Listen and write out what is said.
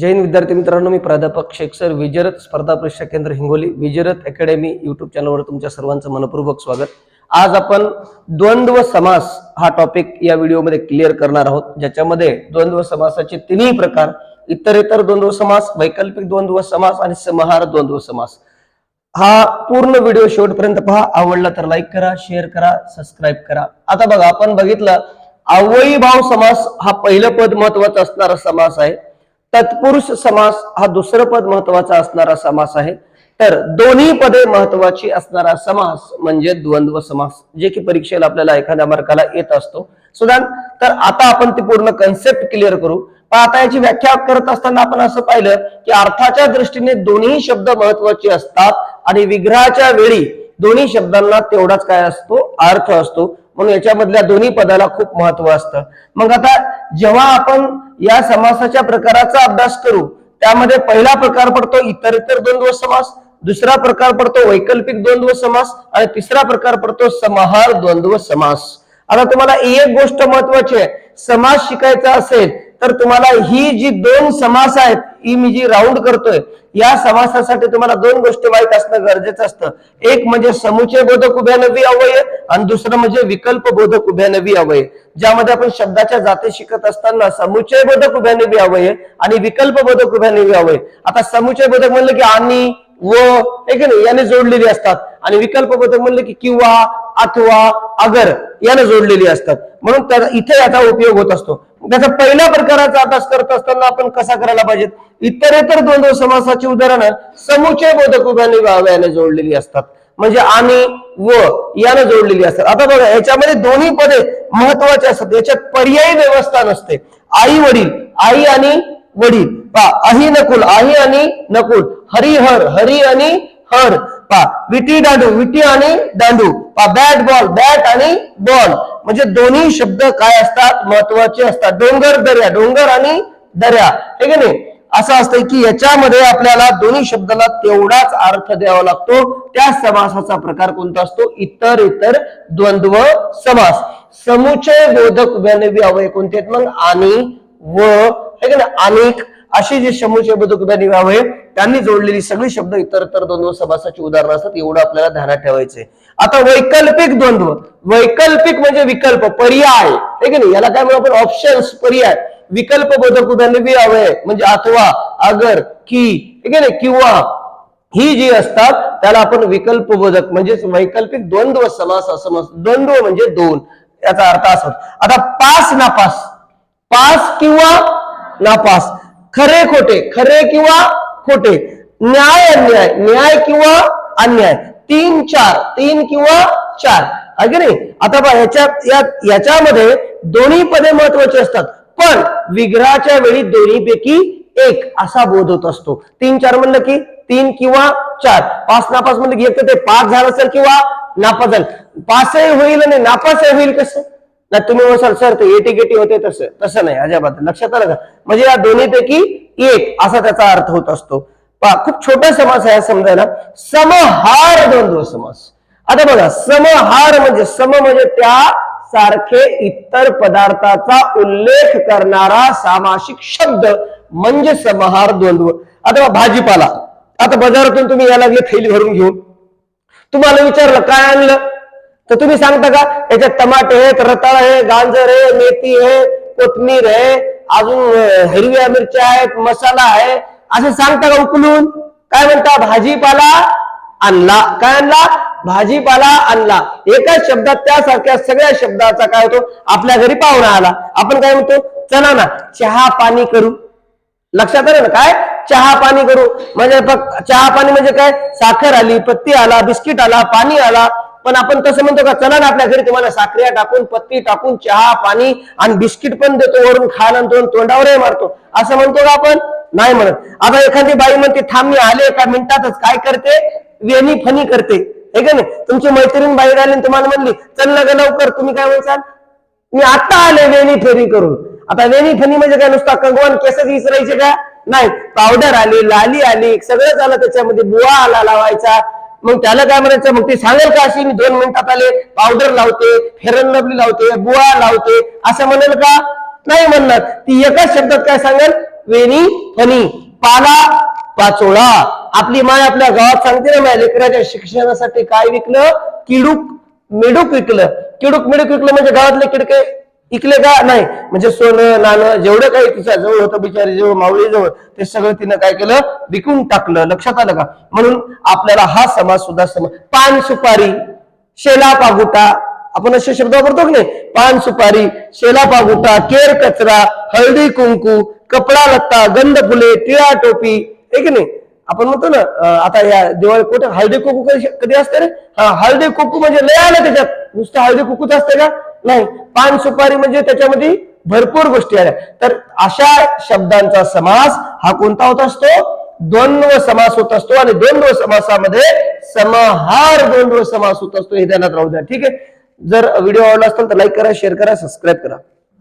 जैन विद्यार्थी मित्रांनो मी प्राध्यापक शेख सर विजरत स्पर्धा परीक्षा केंद्र हिंगोली विजरत अकॅडमी युट्यूब चॅनलवर तुमच्या सर्वांचं मनपूर्वक स्वागत. आज आपण द्वंद्व समास हा टॉपिक या व्हिडिओमध्ये क्लिअर करणार आहोत. ज्याच्यामध्ये द्वंद्व समासाचे तिन्ही प्रकार इतर इतर द्वंद्व समास वैकल्पिक द्वंद्व समास आणि समहार द्वंद्व समास. हा पूर्ण व्हिडिओ शेवटपर्यंत पहा. आवडला तर लाईक करा शेअर करा सबस्क्राईब करा. आता बघा आपण बघितलं अवयी भाव समास हा पहिलं पद महत्त्वाचा असणारा समास आहे. तत्पुरुष समास हा दुसरं पद महत्त्वाचा असणारा समास आहे. तर दोन्ही पदे महत्वाची असणारा समास म्हणजे द्वंद्व समास जे की परीक्षेला आपल्याला एखाद्या मार्काला येत असतो. सुदान तर आता आपण ती पूर्ण कन्सेप्ट क्लिअर करू. पण आता याची व्याख्या करत असताना आपण असं पाहिलं की अर्थाच्या दृष्टीने दोन्ही शब्द महत्त्वाचे असतात आणि विग्रहाच्या वेळी दोन्ही शब्दांना तेवढाच काय असतो? अर्थ असतो. म्हणून याच्यामधल्या दोन्ही पदाला खूप महत्त्व असतं. मग आता जेव्हा आपण या समासाच्या प्रकाराचा अभ्यास करू त्यामध्ये पहिला प्रकार पडतो इतर इतर द्वंद्व समास दुसरा प्रकार पडतो वैकल्पिक द्वंद्व समास आणि तिसरा प्रकार पडतो समाहार द्वंद्व समास. आता तुम्हाला एक गोष्ट महत्वाची आहे. समास शिकायचा असेल तर तुम्हाला ही जी दोन समास आहेत ही मी जी राऊंड करतोय या समासासाठी तुम्हाला दोन गोष्टी माहीत असणं गरजेचं असतं. एक म्हणजे समुचय बोधक उभ्यानवी अवय आणि दुसरं म्हणजे विकल्प बोधक उभ्यानवी अवय ज्यामध्ये आपण शब्दाच्या जाती शिकत असताना समुचय बोधक उभ्यानवी अवय आणि विकल्प बोधक उभ्यानवी अवय आता समुचय बोधक म्हणलं की आणि व हे की नाही? याने जोडलेली असतात. आणि विकल्प बोधक म्हणलं की किंवा अथवा अगर यानं जोडलेली असतात. म्हणून त्या इथे याचा उपयोग होत असतो. त्याचा पहिल्या प्रकाराचा अभ्यास करत असताना आपण कसा करायला पाहिजेत? इतरेतर द्वंद्व समासाची उदाहरणं समुचय बोधक उभ्याने व्हाव्याने जोडलेली असतात. म्हणजे आणि व यानं जोडलेली असतात. आता बघा याच्यामध्ये दोन्ही पदे महत्त्वाचे असतात. याच्यात पर्यायी व्यवस्था नसते. आई वडील आई आणि वडील. पा अहि नकुल आई आणि नकुल. हरिहर हरी आणि हर. पा विटी दांडू विटी आणि दांडू. पा बॅट बॉल बॅट आणि बॉल म्हणजे दोन्ही शब्द काय असतात? महत्त्वाचे असतात. डोंगर दर्या. डोंगर आणि दर्या. हे की नाही? असं असतं की याच्यामध्ये आपल्याला दोन्ही शब्दाला तेवढाच अर्थ द्यावा लागतो. त्या समासाचा प्रकार कोणता असतो? इतर इतर द्वंद्व समास. समुचय बोधक उभ्यानवी अवय कोणते आहेत मग? आणि व. हे की नाही? अनेक अशी जी शंभू शब्द उभ्यानवी व्हावे त्यांनी जोडलेली सगळी शब्द इतर तर द्वंद्व समासाची उदाहरणं असतात एवढं आपल्याला ध्यानात ठेवायचे आता वैकल्पिक द्वंद्व. वैकल्पिक म्हणजे विकल्प पर्याय. ठीक आहे ना? याला काय म्हणू आपण? ऑप्शन्स पर्याय. विकल्प बोधक उदाहरणे अवय म्हणजे अथवा अगर की. ठीक आहे ना? किंवा. ही जी असतात त्याला आपण विकल्प बोधक म्हणजेच वैकल्पिक द्वंद्व समास असं म्हणतो द्वंद्व म्हणजे दोन. याचा अर्थ असा आता पास नापास. पास किंवा नापास. खरे खोटे खरे किंवा खोटे. न्याय अन्याय न्याय किंवा अन्याय. तीन चार तीन किंवा चार. आहे की नाही? आता पहा याच्या याच्यामध्ये दोन्ही पदे महत्वाची असतात. पण विग्रहाच्या वेळी दोन्हीपैकी एक असा बोध होत असतो. तीन चार म्हणलं की तीन किंवा चार. पाच नापास म्हणलं की एक तर ते पाच झालं असेल किंवा नापास झालं. पासही होईल आणि नापासही होईल कसं? ना तुम्ही म्हणाल सर ते एटी गेटी होते तसं. तसं नाही अजिबात लक्षात आलं का? म्हणजे या दोन्हीपैकी एक असा त्याचा अर्थ होत असतो. पा खूप छोटा समास आहे समजायला. समहार द्वंद्व समास. आता बघा समहार म्हणजे सम म्हणजे त्या सारखे इतर पदार्थाचा उल्लेख करणारा सामासिक शब्द. म्हणजे समहार द्वंद्व आता भाजीपाला. आता बाजारातून तुम्ही याला लागले थैली भरून घेऊन. तुम्हाला विचारलं काय आणलं? तर तुम्ही सांगता का? याच्यात टमाटे आहेत रताळ आहे गांजर आहे मेथी आहे कोथमीर आहे अजून हिरव्या मिरच्या आहेत मसाला आहे. असं सांगता का उकलून? काय म्हणता? भाजीपाला आणला. काय आणला? भाजीपाला आणला. एकाच शब्दात त्यासारख्या सगळ्या शब्दाचा काय होतो? आपल्या घरी पाहुणा आला. आपण काय म्हणतो? चला ना चहा पाणी करू. लक्षात आलं ना काय? चहा पाणी करू. म्हणजे चहा पाणी म्हणजे काय? साखर आली पत्ती आला बिस्किट आला पाणी आला. पण आपण तसं म्हणतो का चला ना आपल्या घरी तुम्हाला साखऱ्या टाकून पत्ती टाकून चहा पाणी आणि बिस्किट पण देतो वरून खायला तोंडावरही मारतो. असं म्हणतो का आपण? नाही म्हणत. आता एखादी बाई म्हणते थांब मी आले एका मिनिटातच. काय करते? वेणी फणी करते. हे का नाही? तुमची मैत्रीण बाहेर आली आणि तुम्हाला म्हणली चल ना ग लवकर. तुम्ही काय म्हणसाल? मी आता आले वेणी फेरी करून. आता वेणी फणी म्हणजे काय? नुसता कंगवान केसच विसरायचे का? नाही. पावडर आली लाली आली सगळं झालं त्याच्यामध्ये. बुवा आला लावायचा. मग त्याला काय म्हणायचं? मग ते सांगेल का अशी? मी दोन मिनिटात आले पावडर लावते फेरन लबली लावते बुवा लावते. असं म्हणेल का? नाही म्हणणार. ती एकाच शब्दात काय सांगेल? वेणी फणी पाला पाचोळा. आपली माय आपल्या गावात सांगते ना माझ्या लेकराच्या शिक्षणासाठी काय विकलं? किडूक मिडूक विकलं. किडूक मिडूक विकलं म्हणजे गावातले किडके इकले का? नाही. म्हणजे सोनं नाणं जेवढं काही तिच्या जवळ होतं बिचारी जवळ माऊली जवळ ते सगळं तिनं काय केलं? विकून टाकलं. लक्षात आलं का? म्हणून आपल्याला हा समाज सुद्धा समाज पान सुपारी शेला पागुटा आपण असे शब्द वापरतो की नाही? पान सुपारी शेला पागुटा केर कचरा हळदी कुंकू कपडा लत्ता गंध फुले टिळा टोपी हे की नाही? आपण म्हणतो ना आता या दिवाळी कुठे हळदी कुंकू कधी कधी असते रे? हा हळदी कुंकू म्हणजे लय आलं त्याच्यात. नुसतं हळदी कुंकूच असते का? नाही. पान सुपारी म्हणजे त्याच्यामध्ये भरपूर गोष्टी आल्या तर अशा शब्दांचा समास हा कोणता होत असतो? द्वंद्व समास होत असतो आणि द्वंद्व समासामध्ये समाहार द्वंद्व समास होत असतो हे ध्यानात राहू द्या. ठीक आहे? जर व्हिडिओ आवडला असेल तर लाईक करा शेअर करा सबस्क्राईब करा.